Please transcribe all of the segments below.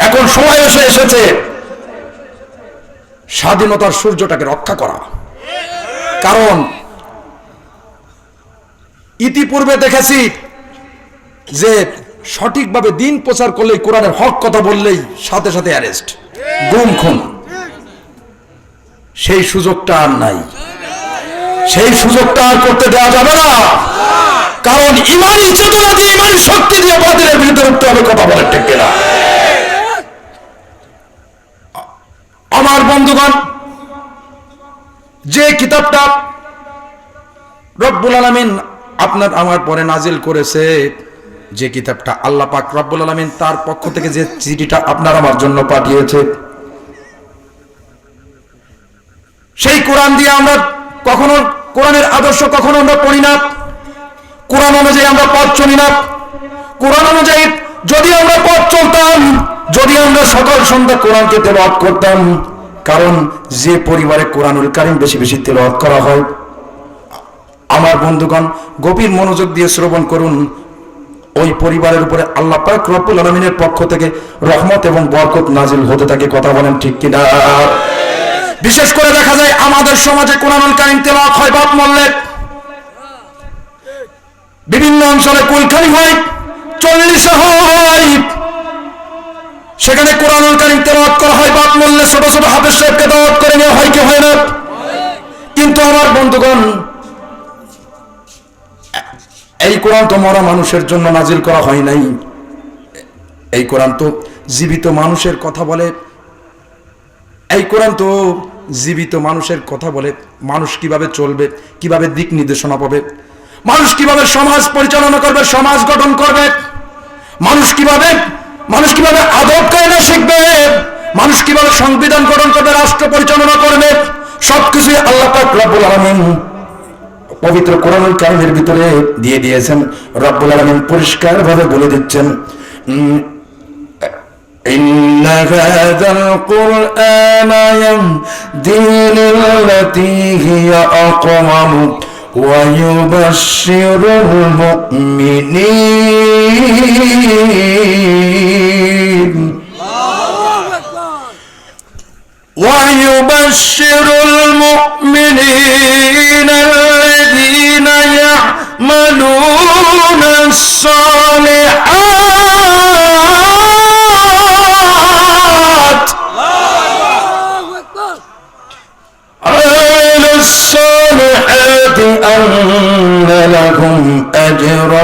এখন সময় এসে এসেছে। স্বাধীনতার সূর্যটাকে রক্ষা করা। কারণ ইতিপূর্বে দেখেছি যে সঠিকভাবে দিন প্রচার করলেই কোরআনের হক কথা বললেই সাথে সাথে অ্যারেস্ট। গুম, খুন। সেই সুযোগটা আর নাই। সেই সুযোগটা আর করতে দেওয়া যাবে না। কারণ ইমানি চেতনা দিয়ে ইমানি শক্তি দিয়ে বাতিলের বিরুদ্ধে উঠতে হবে, কথা বলে ঠিক আমার বন্ধুগণ, যে কিতাবটা রব্বুল আলমিন আপনার আমার পরে নাজিল করেছে, যে কিতাবটা আল্লাহ পাক রব্বুল আলমিন তার পক্ষ থেকে যে চিঠিটা আপনার আমার জন্য পাঠিয়েছে, সেই কোরআন দিয়ে আমরা কখনো, কোরআনের আদর্শ কখনো আমরা পড়ি না, কোরআন অনুযায়ী আমরা পথ চলি না, কোরআন অনুযায়ী যদি আমরা পথ চলতাম যদি আমরা সকাল সন্ধ্যা কোরআনকে তেলাওয়াত করতাম, কারণ যে পরিবারে কোরআনুল কারিম বেশি বেশি তেলাওয়াত করা হয়, আমার বন্ধুগণ, গভীর মনোযোগ দিয়ে শ্রবণ করুন। ওই পরিবারের উপরে আল্লাহ পাক রব্বুল আলমিনের পক্ষ থেকে রহমত এবং বরকত নাজিল হতে থাকে, কথা বলেন ঠিক কিনা? বিশেষ করে দেখা যায় আমাদের সমাজে কোরআনুল কারিম তেলাওয়াত হয় বাপ মল্লে বিভিন্ন অঞ্চলে কুলখানি হয়, চল্লিশে হয়। সেখানে কোরআনুল কারিম তেলাওয়াত করা হয়, বাপ মল্লে ছোট ছোট হাফেজ সাহেবকে দাওয়াত করে নেওয়া হয়, কি হয় না? কিন্তু আমার বন্ধুগণ, এই কোরআন তো মরা মানুষের জন্য নাজিল করা হয় নাই। এই কোরআন তো জীবিত মানুষের কথা বলে। এই কোরআন তো জীবিত মানুষের কথা বলে। মানুষ কীভাবে চলবে, কীভাবে দিক নির্দেশনা পাবে? মানুষ কীভাবে সমাজ পরিচালনা করবে, সমাজ গঠন করবে? মানুষ কীভাবে মানুষ কিভাবে আদব কায়দা শিখবে মানুষ কিভাবে সংবিধান গঠন করবে রাষ্ট্র পরিচালনা করবে সবকিছুই আল্লাহ পাক রব্বুল আলামিন পবিত্র কোরআনুল কারিমের ভিতরে দিয়ে দিয়েছেন রব্বুল আলামিন পরিষ্কার ভাবে বলে দিচ্ছেন উম, إن هذا القرآن يهدي للتي هي أقوم ويبشر المؤمنين ويبشر المؤمنين الذين يعملون الصالحات لهم أجرا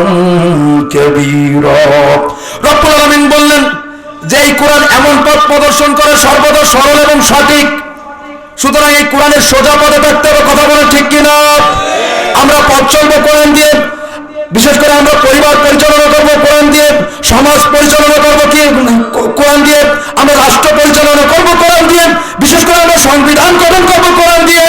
كبيرا رب العالمين বললেন যে এই কোরআন এমন পথ প্রদর্শন করে সর্বদা সরল এবং সঠিক সুতরাং এই কোরআনের সোজা পথে থাকতে হবে কথা বলে ঠিক কিনা আমরা পথ চলবো কোরআন দিয়ে বিশেষ করে আমরা পরিবার পরিচালনা করবো কোরআন দিয়ে সমাজ পরিচালনা করবো কি কোরআন দিয়ে আমরা রাষ্ট্র পরিচালনা করবো কোরআন দিয়ে বিশেষ করে আমরা সংবিধান গঠন করবো কোরআন দিয়ে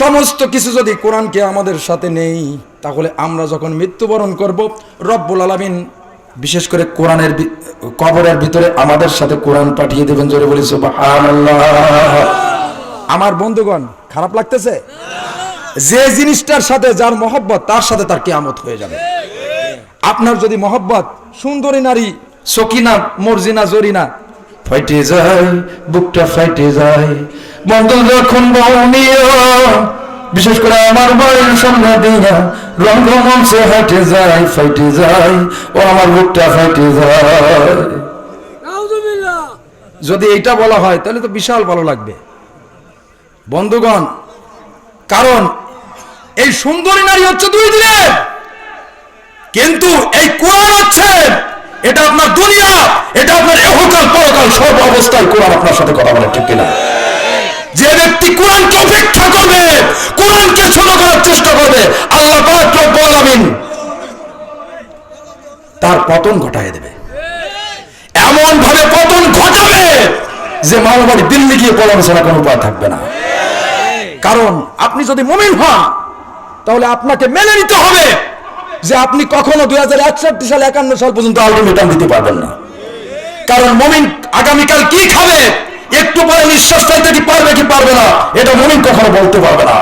সমস্ত কিছু যদি কোরআনকে আমাদের সাথে নেই, তাহলে আমরা যখন মৃত্যুবরণ করব, রব্বুল আলামিন বিশেষ করে কোরআনের কবরের ভিতরে আমাদের সাথে কোরআন পাঠিয়ে দেবেন, জোরে বলি আমার বন্ধুগণ, খারাপ লাগতেছে? যে জিনিসটার সাথে যার মহব্বত, তার সাথে তার কিয়ামত হয়ে যাবে। আপনার যদি মহব্বত, সুন্দরী নারী, সকিনা, মর্জিনা, জরিনা, ফাইটে যায়, বুকটা ফাইটে যায় বন্ধু যখন বিশেষ করে আমার বাড়ির সামনে দিয়া রঙ্গমঞ্চে হাইটে যায় ফাইটে যায় ও আমার বুকটা ফাইটে যায়। যদি এইটা বলা হয় তাহলে তো বিশাল ভালো লাগবে। বন্ধুগণ কারণ এই সুন্দরী নারী হচ্ছে দুই দিনের। কিন্তু এই কোরআন হচ্ছে এটা আপনার দুনিয়া এটা আপনার এহকাল পরকাল সব অবস্থায় কোরআন আপনার সাথে কথা বলে ঠিক কিনা? যে ব্যক্তি কোরআনকে উপেক্ষা করবে, কোরআনকে ছোট করার চেষ্টা করবে, আল্লাহ রব্বুল তার পতন ঘটায় দেবে। এমন ভাবে পতন ঘটাবে যে মামাবাড়ি দিল্লি গিয়ে পড়ানো ছাড়া কোনো উপায় থাকবে না। কারণ আপনি যদি মুমিন হন, তাহলে আপনাকে মেনে নিতে হবে যে আপনি কখনো দুই হাজার একষট্টি সাল একান্ন সাল পর্যন্ত আলটিমেটাম দিতে পারবেন না। কারণ মমিন আগামীকাল কি খাবে? একটু পরে নিঃশ্বাস ফেলতে কি পারবে কি পারবে না? এটা মমিন কখনো বলতে পারবে না।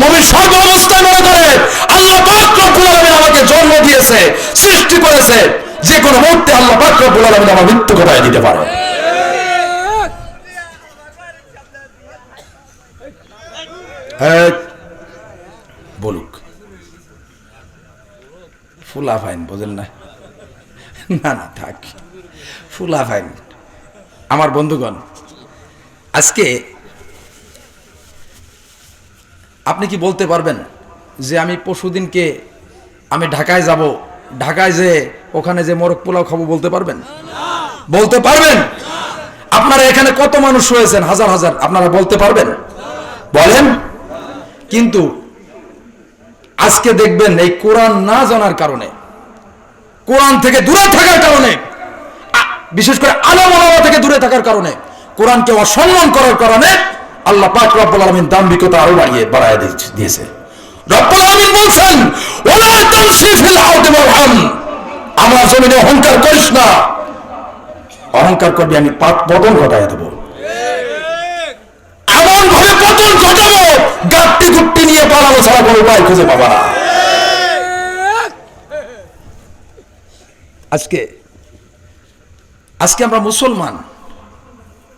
মমিন সর্ব অবস্থায় মনে করে, আল্লাহ আমাকে জন্ম দিয়েছে, সৃষ্টি করেছে। যে কোনো মুহূর্তে আল্লাহ পাক রব্বুল আলামিন আমার মৃত্যু ঘটায় দিতে পারে। বলুক। ফুলা ফাইন, বোঝেন না? না না, থাক। ফুলা ফাইন। আমার বন্ধুগণ আজকে আপনি কি বলতে পারবেন যে আমি পরশুদিনকে আমি ঢাকায় যাব? ঢাকায় যে ওখানে যে মোরগ পোলাও খাব বলতে পারবেন? বলতে পারবেন? আপনারা এখানে কত মানুষ হয়েছেন হাজার হাজার। আপনারা বলতে পারবেন? বলেন। কিন্তু আজকে দেখবেন এই কোরআন না জানার কারণে, কোরআন থেকে দূরে থাকার কারণে বিশেষ করে আলামা থেকে দূরে থাকার কারণে কোরআনকে অসম্মান করার কারণে আল্লাহ পাক রব্বুল আলামিন দাম্ভিকতা আরও বাড়িয়ে, বাড়ায় দিয়েছে- রব্বুল আলামিন বলছেন ওয়ালা তামশি ফিল আরদি মারহাম আমার জমিনে অহংকার করিস না। অহংকার করবি, আমি পতন ঘটায় দেবো। এমন ভাবে পতন ঘটাবো, গাট্টি গুট্টি নিয়ে পালানো ছাড়া কোনো উপায় খুঁজে পাবা না। আজকে আজকে আমরা মুসলমান।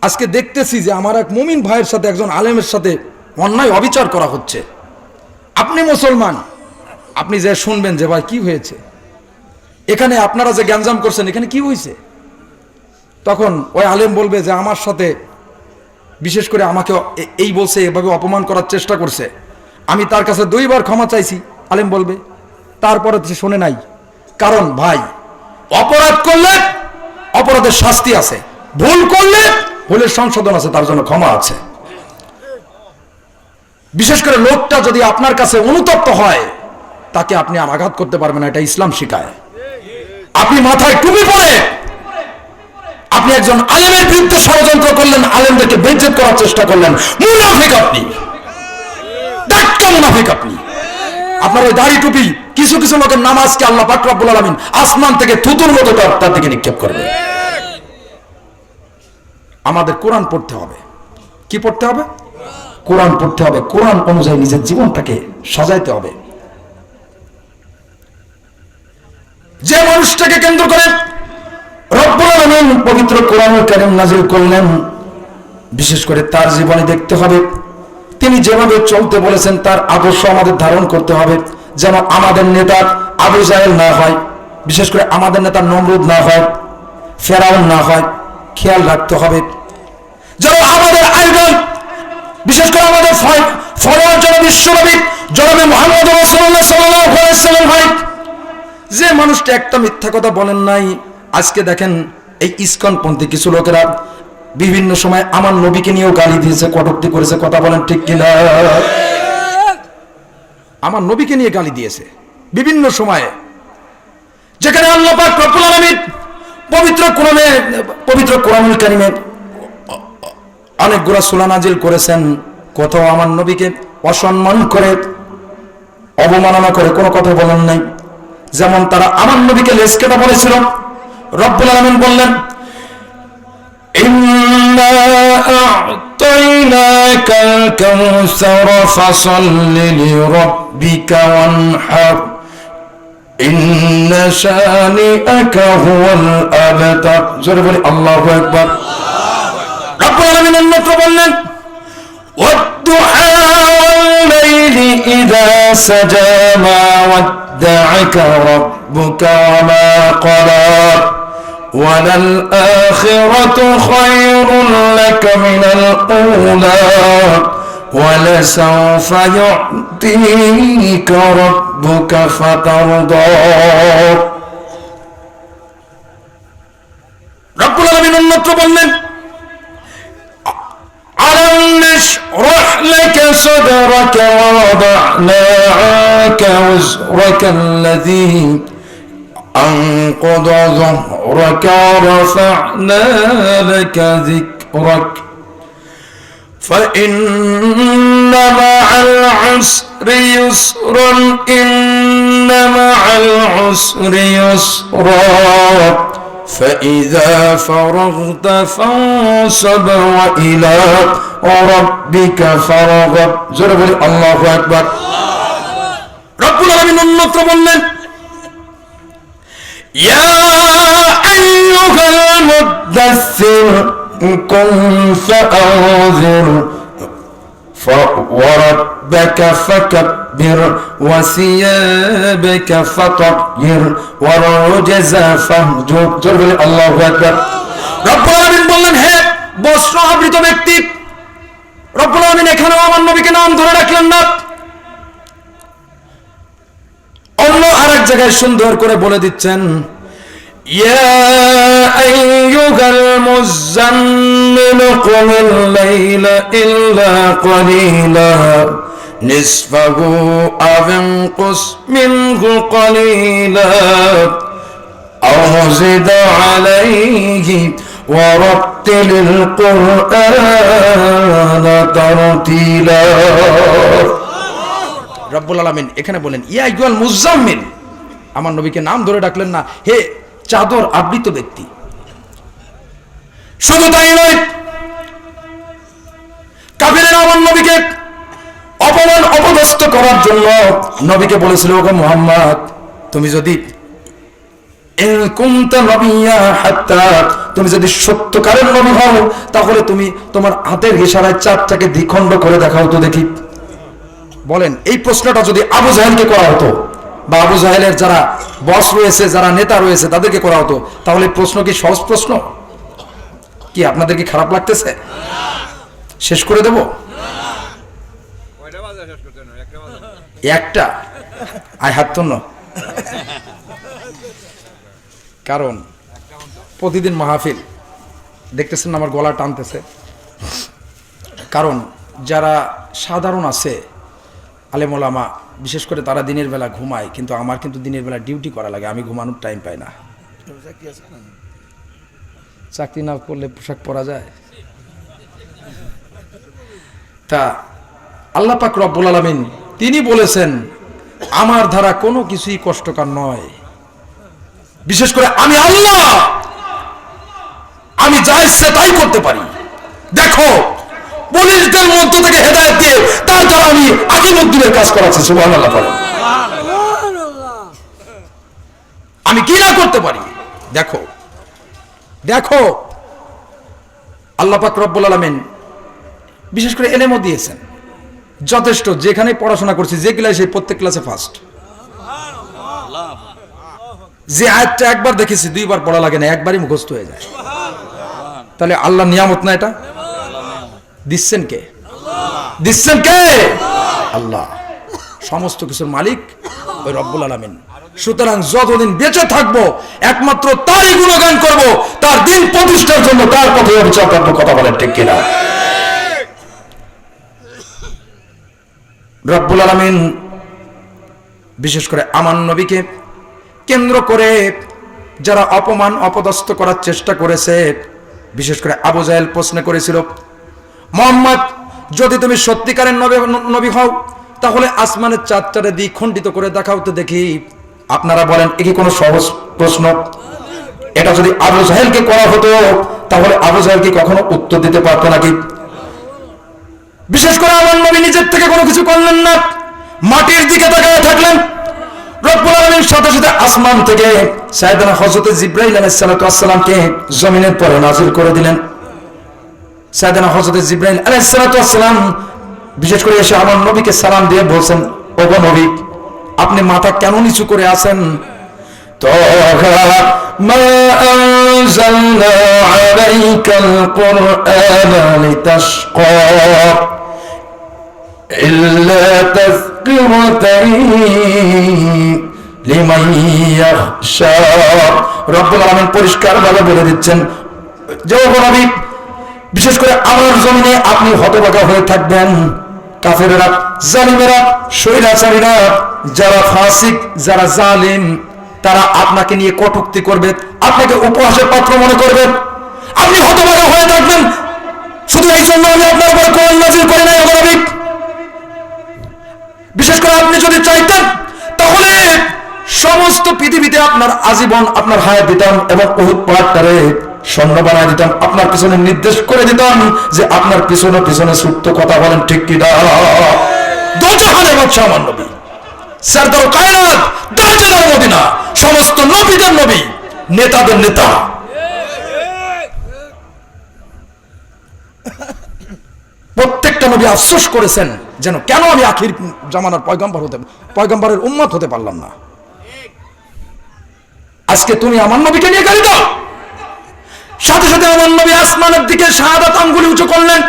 আজকে দেখতেছি যে আমার এক মুমিন ভাইয়ের সাথে একজন আলেমের সাথে অন্যায় অবিচার করা হচ্ছে। আপনি মুসলমান, আপনি যে শুনবেন যে ভাই কি হয়েছে? এখানে আপনারা যে গ্যাঞ্জাম করছেন, এখানে কি হয়েছে? তখন ওই আলেম বলবে যে আমার সাথে বিশেষ করে আমাকে এই বলছে, এভাবে অপমান করার চেষ্টা করছে। আমি তার কাছে দুইবার ক্ষমা চাইছি, আলেম বলবে। তারপরে সে শোনে নাই। কারণ ভাই, অপরাধ করলে অপরাধের শাস্তি আছে, ভুল করলে ভুলের সংশোধন আছে, তার জন্য ক্ষমা আছে। বিশেষ করে লোকটা যদি আপনার কাছে অনুতপ্ত হয়, তাকে আপনি আর আঘাত করতে পারবেন এটা ইসলাম শিখায়। আপনি মাথায় টুপি পরে, আপনি একজন আলেমের বিরুদ্ধে ষড়যন্ত্র করলেন, আলেমদেরকে বেজ্জেত করার চেষ্টা করলেন। মুনাফিক আপনি। মুনাফিক আপনি। আপনার ওই দাড়ি টুপি কিছু কিছু লোকের নামাজকে আল্লাহ পাক আলামিন আসমান থেকে থুতুর মতো তার দিকে নিক্ষেপ করবে। আমাদের কোরআন পড়তে হবে। কি পড়তে হবে? কোরআন পড়তে হবে। কোরআন অনুযায়ী নিজের জীবনটাকে সাজাইতে হবে। যে মানুষটাকে কেন্দ্র করে রব্বুল পবিত্র কোরআনুল কারীম নাজিল করলেন, বিশেষ করে তার জীবনে দেখতে হবে। তিনি যেভাবে চলতে বলেছেন, তার আদর্শ আমাদের ধারণ করতে হবে, যেন আমাদের নেতা আবু জাহেল না হয়, বিশেষ করে আমাদের নেতা নমরুদ না হয়, ফেরাউন না হয়। খেয়াল রাখতে হবে। যেন আমাদের আইডল বিশেষ করে আমাদের ফলোয়ার জন বিশ্বনবী জনাবে মোহাম্মদ সাল্লাল্লাহু আলাইহি যে মানুষটা একটা মিথ্যা কথা বলেন নাই, আজকে দেখেন এই ইস্কনপন্থী কিছু লোকেরা বিভিন্ন সময় আমার নবীকে নিয়েও গালি দিয়েছে, কটুক্তি করেছে, কথা বলেন ঠিক কিনা? আমার নবীকে নিয়ে গালি দিয়েছে। বিভিন্ন সময়ে। যেখানে আল্লাহ পাক রব্বুল পবিত্র কোরআনে পবিত্র কোরআনুল কারিমে অনেকগুলো সূরা নাজিল করেছেন কোথাও আমার নবীকে অসম্মান করে অবমাননা করে কোনো কথা বলেন নাই যেমন তারা আমার নবীকে লেসকেটা বলেছিল রব্বুল আলামিন বললেন إنا أعطيناك الكوثر فصل لربك وانحر إن شانئك هو الأبتر জোরে বলি আল্লাহু আকবার রব্বুল আলামিন অন্যত্র বললেন والضحى والليل إذا سجى ما ودعك ربك وما قلى وللآخرة خير لك من الأولى ولسوف يعطيك ربك فترضى رب العالمين النطر বললেন ألم نشرح لك صدرك ووضعنا عنك وزرك الذي أنقض ظهرك ورفعنا لك ذكرك فإن مع العسر يسرا إن مع العسر يسرا فإذا فرغت فانصب وإلى ربك فارغب زرب الله أكبر رب العالمين النصر বললেন يا أيها المدثر قم فأنذر ف- وربك فكبر وثيابك فطهر والرجز فاهجر জোর বলে আল্লাহু আকবার রব্বুল আলামিন বললেন হে বস্ত্র আবৃত ব্যক্তি রব্বুল আলামিন এখানেও আমার নবীকে নাম ধরে রাখলেন না অন্য আরেক জায়গায় সুন্দর করে বলে দিচ্ছেন يا أيها المزمل قم الليل إلا قليلا نصفه أو انقص منه قليلا أو زد عليه ورتل القرآن ترتيلا রব্বুল আলমিন এখানে বলেন ইয়া ইকুয়াল মুজাম্মিল আমার নবীকে নাম ধরে ডাকলেন না হে চাদর আবৃত ব্যক্তি। শুধু তাই নয়। কাফিরেরা আমার নবীকে অপমান, অপদস্থ করার জন্য নবীকে বলেছিল, ওগো মোহাম্মদ, তুমি যদি তুমি যদি সত্যকারের নবী হও, তাহলে তুমি তোমার হাতের ইশারায় চাঁদটাকে দ্বিখণ্ড করে দেখাও তো দেখি। বলেন, এই প্রশ্নটা যদি আবু জাহেলকে করা হতো বা আবু জাহেলের যারা বস রয়েছে, যারা নেতা রয়েছে, তাদেরকে করা হতো। তাহলে প্রশ্ন কি সহজ প্রশ্ন? কি আপনাদের কি খারাপ লাগতেছে? শেষ করে দেব? একটা। আয় হাত তন্ন কারণ প্রতিদিন মাহফিল, দেখতেছেন আমার গলা টানতেছে। কারণ যারা সাধারণ আছে, আলেমোলামা বিশেষ করে তারা দিনের বেলা ঘুমায়, কিন্তু আমার কিন্তু দিনের বেলা ডিউটি করা লাগে, আমি ঘুমানোর টাইম পাই না। চাকরি না করলে পোশাক পরা যায়? তা আল্লাহ পাক রব্বুল আলমিন তিনি বলেছেন, আমার ধারা কোনো কিছুই কষ্টকর নয়। বিশেষ করে আমি আল্লাহ, আমি যা ইচ্ছে তাই করতে পারি। দেখো পুলিশদের মধ্য থেকে হেদায়ত দিয়ে তার দ্বারা আমি আজিমুদ্দিনের কাজ করাচ্ছি বলেন। আমি কি না করতে পারি? দেখো দেখো, আল্লাহ পাক রব্বুল আলমিন বিশেষ করে এলেমও দিয়েছেন। যথেষ্ট, যেখানে পড়াশোনা করছি, যে ক্লাসে, প্রত্যেক ক্লাসে ফার্স্ট যে আয়াতটা একবার দেখেছি, দুইবার পড়া লাগে না, একবারই মুখস্থ হয়ে যায়। তাহলে আল্লাহ নিয়ামত না এটা? দিচ্ছেন কে? দিচ্ছেন কে? আল্লাহ। সমস্ত কিছুর মালিক ওই রব্বুল আলমিন। সুতরাং যতদিন বেঁচে থাকব, একমাত্র তারই গুণগান করব, তার দিন প্রতিষ্ঠার জন্য তার পথে অবিচার করব কথা বলেন ঠিক কিনা? রব্বুল আলমিন বিশেষ করে আমার নবীকে কেন্দ্র করে যারা অপমান, অপদস্থ করার চেষ্টা করেছে, বিশেষ করে আবু জাহেল প্রশ্ন করেছিল মোহাম্মদ, যদি তুমি সত্যিকারের নবী হও, তাহলে আসমানের চাঁদটারে দিয়ে খণ্ডিত করে দেখাও তো দেখি। আপনারা বলেন, এ কি কোনো সহজ প্রশ্ন? এটা যদি আবু জাহেলকে করা হতো, তাহলে আবু জাহেল কি কখনো উত্তর দিতে পারতো নাকি? বিশেষ করে আমার নবী নিজের থেকে কোনো কিছু করলেন না। মাটির দিকে তাকায় থাকলেন। রব্বুল আলামিন সাথে সাথে আসমান থেকে জিব্রাইল আলাইহিস সালাতু ওয়াসসালামকে জমিনের পরে নাযিল করে দিলেন। সাইদানা হজরত জিব্রাহিম আলাইসালাম বিশেষ করে এসে আমার নবীকে সালাম দিয়ে বলছেন ওব নবী, আপনি মাথা কেন নিচু করে আছেন? পরিষ্কার ভাবে বলে দিচ্ছেন, যে নবী বিশেষ করে আমার জমিনে আপনি হতভাগা হয়ে থাকবেন। কাফেরেরা, জালিমেরা, স্বৈরাচারীরা, যারা ফাসিক, যারা জালিম, তারা আপনাকে নিয়ে কটুক্তি করবে, আপনাকে উপহাসের পাত্র মনে করবে। আপনি হতভাগা হয়ে থাকবেন। শুধু এই জন্য আমি আপনার উপর কোরআন নাজিল করি নাই নবী। বিশেষ করে আপনি যদি চাইতেন, তাহলে সমস্ত পৃথিবীতে আপনার আজীবন, আপনার হায়াত দিতাম এবং বহুত পাহাড়টারে স্বর্ণ বানায় দিতাম, আপনার পিছনে নির্দেশ করে দিতাম যে আপনার পিছনে পিছনে সুপ্ত কথা বলেন, ঠিক কি সমস্ত নবীদের নবী, নেতাদের নেতা। প্রত্যেকটা নবী আফসোস করেছেন যেন কেন আমি আখির জামানার পয়গম্বর হতে, পয়গম্বরের উম্মত হতে পারলাম না। আজকে তুমি আমার নবীকে নিয়ে গালি দাও সাথে সাথে আমার নবী আসমানের দিকে শাহাদাত আঙ্গুলি উঁচু করলেন।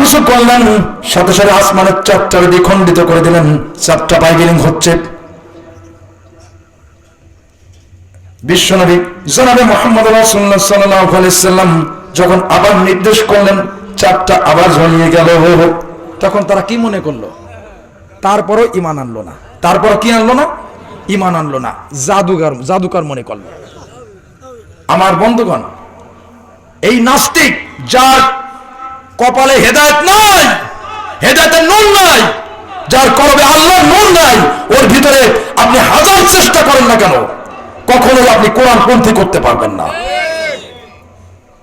উঁচু করলেন। সাথে সাথে আসমানের চারটা দ্বিখণ্ডিত করে দিলেন। চারটা হচ্ছে। বিশ্বনবী জনাবে মোহাম্মদ রাসূলুল্লাহ সাল্লাল্লাহু আলাইহি সাল্লাম যখন আবার নির্দেশ করলেন, চারটা আবার ঝলিয়ে গেল তখন তারা কি মনে করল? তারপরও ইমান আনলো না। তারপর কি আনলো না? ইমান আনলো না। জাদুগার, জাদুকার মনে করল। আমার বন্ধুগণ, এই নাস্তিক যার কপালে হেদায়েত নাই, হেদায়তের নুন নাই, যার করবে আল্লাহর নুন নাই, ওর ভিতরে আপনি হাজার চেষ্টা করেন না কেন, কখনোই আপনি কোরআন পন্থী করতে পারবেন না।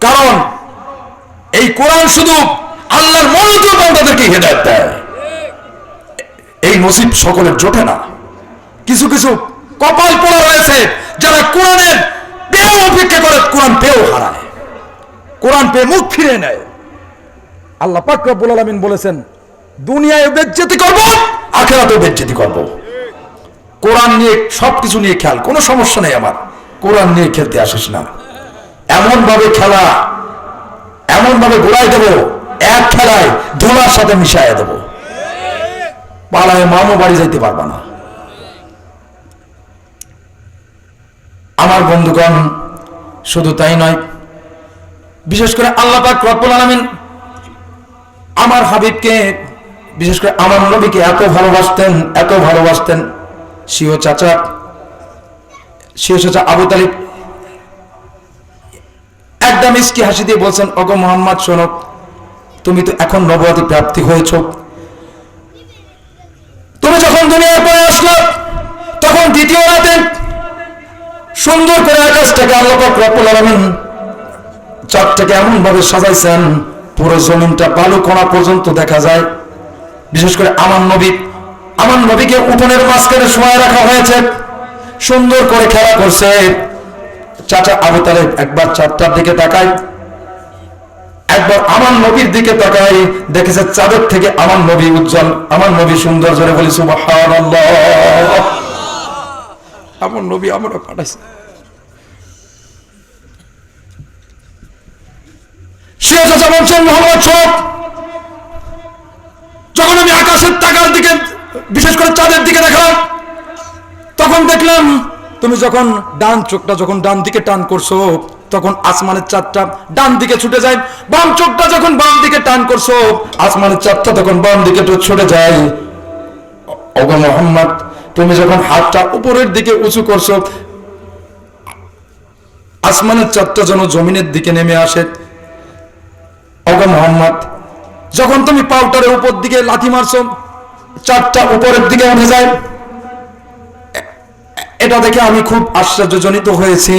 কারণ এই কোরআন শুধু আল্লাহর মনোযোগ বান্দাদেরকে হেদায়েত দেয়। এই নসিব সকলের জোটে না। কিছু কিছু কপাল পোড়া রয়েছে যারা কোরআনের পেয়েও অপেক্ষা করে কোরআন পেয়েও হারায়। কোরআন পেয়ে মুখ ফিরে নেয়। আল্লাহ পাক রব্বুল আলামিন বলেছেন, দুনিয়ায় বেজ্জতি করব আখেরাতে বেজ্জতি করব। কোরআন নিয়ে, সবকিছু নিয়ে খেয়াল, কোনো সমস্যা নেই আমার। কোরআন নিয়ে খেলতে আসিস না। এমন ভাবে খেলা এমন ভাবে ঘুরাই দেব, এক খেলায় ধুলার সাথে মিশাইয়া দেব। পালায় মামু বাড়ি যাইতে পারবা না। আমার বন্ধুগণ, শুধু তাই নয়, বিশেষ করে আল্লাহ পাক রব্বুল আলামিন আমার হাবিবকে, বিশেষ করে আমার নবীকে এত ভালোবাসতেন এত ভালোবাসতেন। সিও চাচা সিও চাচা আবু তালিব, একদম ইস্কি হাসি দিয়ে বলছেন অগো মোহাম্মদ, শোনো, তুমি তো এখন নবতী প্রাপ্তি হয়েছ। তুমি যখন দুনিয়ার পরে আসলো, তখন দ্বিতীয় রাতে সুন্দর করে আকাশটাকে আল্লাহ পাক রব্বুল আলামিন চাঁদটাকে এমন ভাবে সাজাইছেন, পুরো জমিনটা বালু কণা পর্যন্ত দেখা যায়। বিশেষ করে আমার নবী আমার নবীকে উঠোনের মাঝখানে সময় রাখা হয়েছে। সুন্দর করে খেলা করছে। চাচা আবু তালেব একবার চাঁদটার দিকে তাকায়, একবার আমার নবীর দিকে তাকাই দেখেছে চাঁদের থেকে আমার নবী উজ্জ্বল আমার নবী সুন্দর জোরে বলি, সুবহানাল্লাহ। আমার নবী আমরা পাঠাইছে। যখন আমি আকাশের দিকে, বিশেষ করে চাঁদের দিকে দেখলাম, তখন দেখলাম তুমি যখন ডান চোখটা যখন ডান দিকে টান করছ, তখন আসমানের চাঁদটা ডান দিকে ছুটে যায়, বাম চোখটা যখন বাম দিকে টান করছ, আসমানের চাঁদটা তখন বাম দিকে ছুটে যায়। ওগো মোহাম্মদ, তুমি যখন হাতটা উপরের দিকে উঁচু করছ, আসমানের চারটা যেন জমিনের দিকে নেমে আসে। ওগো মোহাম্মদ, যখন তুমি পাউটারের উপর দিকে লাথি মারছো চারটা উপরের দিকে উঠে যায়। এটা দেখে আমি খুব আশ্চর্যজনিত হয়েছি।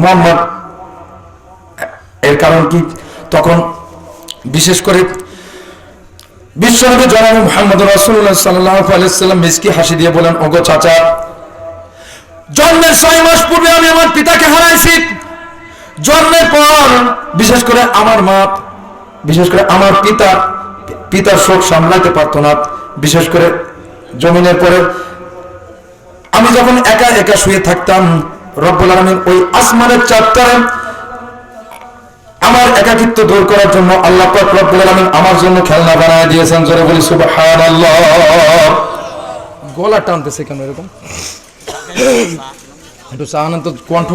মোহাম্মদ, এর কারণ কি? তখন বিশেষ করে বিশ্বনবী জনাব মোহাম্মদ আলাইহি সাল্লাম মিসকি হাসি দিয়ে বলেন, ওগো চাচা, জন্মের ছয় মাস পূর্বে আমি আমার পিতাকে হারাইছি। জন্মের পর, বিশেষ করে আমার মা, বিশেষ করে আমার পিতা, পিতার শোক সামলাতে পারতো না। বিশেষ করে জমিনের পরে আমি যখন একা একা শুয়ে থাকতাম, রব্বুল আলমীর ওই আসমানের চারটারে আমার একাকিত্ব দূর করার জন্য আল্লাহ পাক রব্বুল আলমিন আমার জন্য খেলনা বানায় দিয়েছেন জোরে বলি সুবহানাল্লাহ। গলা টানতেছে কেন এরকম? একটু চাহান কণ্ঠ।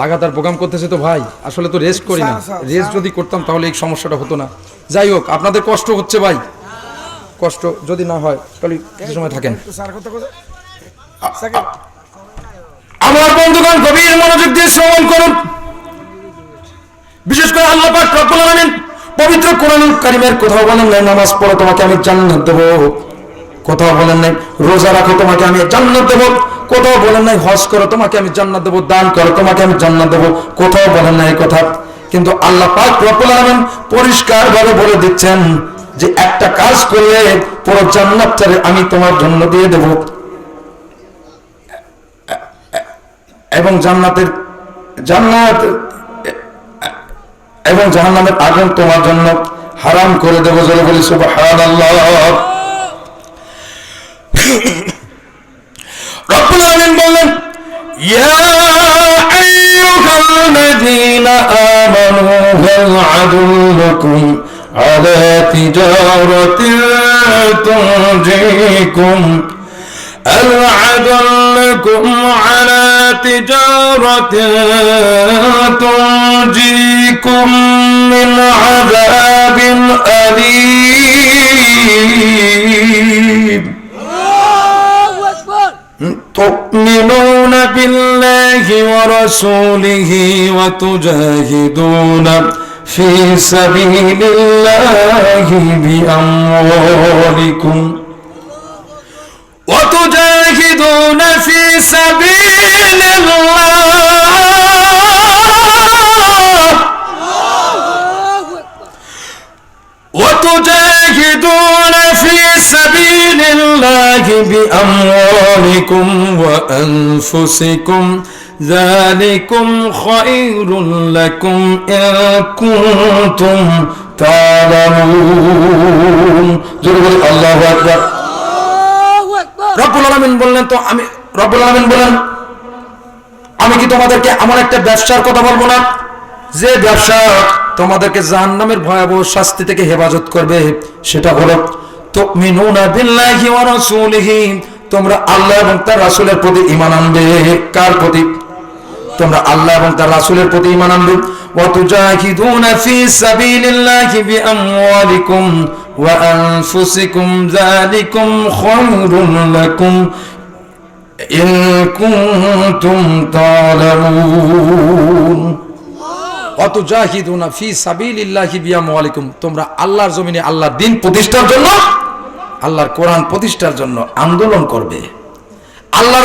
লাগাতার প্রোগ্রাম করতেছে তো ভাই আসলে তো রেস্ট করি না। রেস্ট যদি করতাম তাহলে এই সমস্যাটা হতো না। যাই হোক আপনাদের কষ্ট হচ্ছে ভাই। কষ্ট যদি না হয় তাহলে কিছু সময় থাকেন। আমার বন্ধুগণ গভীর মনোযোগ দিয়ে শ্রবণ করুন। বিশেষ করে আল্লাহ পাক রব্বুল আলামিন পবিত্র কোরআনুল কারীমের কোথাও বলেন নাই, নামাজ পড়ো, তোমাকে আমি জান্নাত দেব। কোথাও বলেন নাই, রোজা রাখো, তোমাকে আমি জান্নাত দেব। কোথাও বলেন নাই, হজ করো, তোমাকে আমি জান্নাত দেব। দান করো, তোমাকে আমি জান্নাত দেব। কোথাও বলেন নাই কথা। কিন্তু আল্লাহ পাক রব্বুল আলামিন পরিষ্কার ভাবে বলে দিচ্ছেন যে একটা কাজ করলে পুরো জান্নাতটারে আমি তোমার জন্য দিয়ে দেব। এবং জান্নাতের জান্নাত এবং জাহান্নামের আগুন তোমার জন্য হারাম করে দেবো জোরে বলি আলামিন বললেন هل أدلكم على تجارة تنجيكم من عذاب أليم. تؤمنون بالله ورسوله وتجاهدون في سبيل الله بأموالكم. بأموالكم وأنفسكم ذلكم خير لكم إن كنتم تعلمون جرب الله أكبر রব্বুল আলমিন বললেন তো আমি রব্বুল আলমিন বলেন আমি কি তোমাদেরকে এমন একটা ব্যবসার কথা বলবো না যে ব্যবসা তোমাদেরকে জাহান্নামের ভয়াবহ শাস্তি থেকে হেফাজত করবে সেটা হলো তোমরা আল্লাহ এবং তার রাসূলের প্রতি ঈমান আনবে। কার প্রতি? তোমরা আল্লাহ এবং তার রাসূলের প্রতি ঈমান আনবে। ওয়া তুজাহিদুনা ফি সাবিলিল্লাহি বিআমওয়ালিকুম ওয়া আনফুসিকুম যালিকুম খায়রুন লাকুম ইন কুনতুম তা'লামুন। অতুজাহিদুনা ফি সাবিলিল্লাহি আলাইকুম তোমরা আল্লাহর জমিনে আল্লাহর দিন প্রতিষ্ঠার জন্য, আল্লাহর কোরআন প্রতিষ্ঠার জন্য আন্দোলন করবে। আল্লাহর